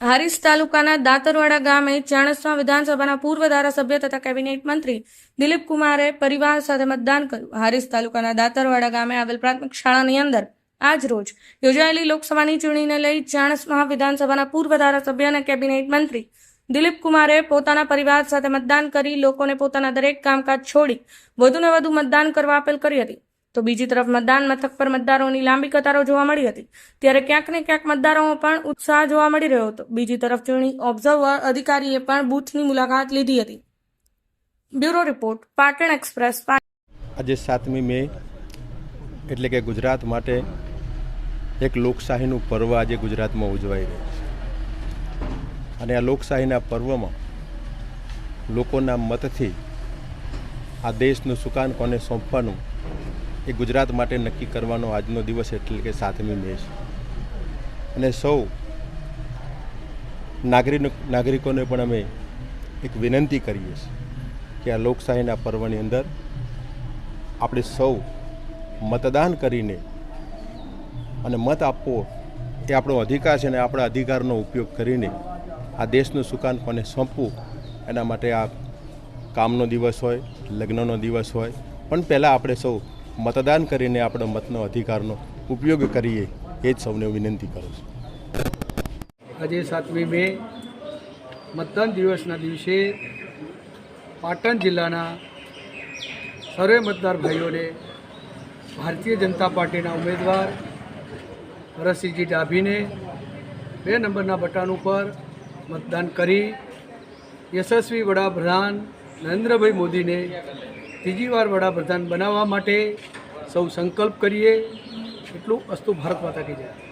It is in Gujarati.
હારીજ તાલુકાના દાંતરવાડા ગામે ચાણસમા વિધાનસભાના પૂર્વ ધારાસભ્ય તથા કેબિનેટ મંત્રી દિલીપ કુમારે પરિવાર સાથે મતદાન કર્યું. હારીસ તાલુકાના દાંતરવાડા ગામે આવેલ પ્રાથમિક શાળાની અંદર આજ રોજ યોજાયેલી લોકસભાની ચૂંટણીને લઈ ચાણસમા વિધાનસભાના પૂર્વ ધારાસભ્ય અને કેબિનેટ મંત્રી દિલીપ કુમારે પોતાના પરિવાર સાથે મતદાન કરી લોકોને પોતાના દરેક કામકાજ છોડી વધુને વધુ મતદાન કરવા અપીલ કરી હતી. તો બીજી તરફ મતદાન મથક પર મતદારોની લાંબી કતારો જોવા મળી હતી. ત્યારે ક્યાંક ને ક્યાંક મતદારોમાં પણ ઉત્સાહ જોવા મળી રહ્યો હતો. બીજી તરફ ચૂંટણી ઓબ્ઝર્વર અધિકારીએ પણ બૂથની મુલાકાત લીધી હતી. બ્યુરો રિપોર્ટ, પાટણ એક્સપ્રેસ આજે સાતમી મે, એટલે કે ગુજરાત માટે એક લોકશાહીનું પર્વ આજે ગુજરાતમાં ઉજવાઈ રહ્યું છે. અને આ લોકશાહીના પર્વમાં લોકોના મતથી આ દેશનું સુકાન કોને સોંપવાનું એ ગુજરાત માટે નક્કી કરવાનો આજનો દિવસ એટલે કે સાતમી મે છે. અને સૌ નાગરિક નાગરિકોને પણ અમે એક વિનંતી કરીએ છીએ કે આ લોકશાહીના પર્વની અંદર આપણે સૌ મતદાન કરીને અને મત આપવો એ આપણો અધિકાર છે અને આપણા અધિકારનો ઉપયોગ કરીને આ દેશનું સુકાન કોને સોંપવું એના માટે આ કામનો દિવસ હોય, લગ્નનો દિવસ હોય, પણ પહેલાં આપણે સૌ મતદાન કરીને આપણા મતનો અધિકારનો ઉપયોગ કરીએ, એ જ સૌને વિનંતી કરું છું. આજે સાતમી મે મતદાન દિવસના દિવસે પાટણ જિલ્લાના સર્વે મતદાર ભાઈઓને ભારતીય જનતા પાર્ટીના ઉમેદવાર ભરતસિંહજી ડાભીને બે નંબરના બટન ઉપર મતદાન કરી, યશસ્વી વડાપ્રધાન નરેન્દ્રભાઈ મોદીને ત્રીજી વાર વડાપ્રધાન બનાવવા માટે સૌ સંકલ્પ કરીએ એટલું અસ્તુ ભારત માતા કી જય.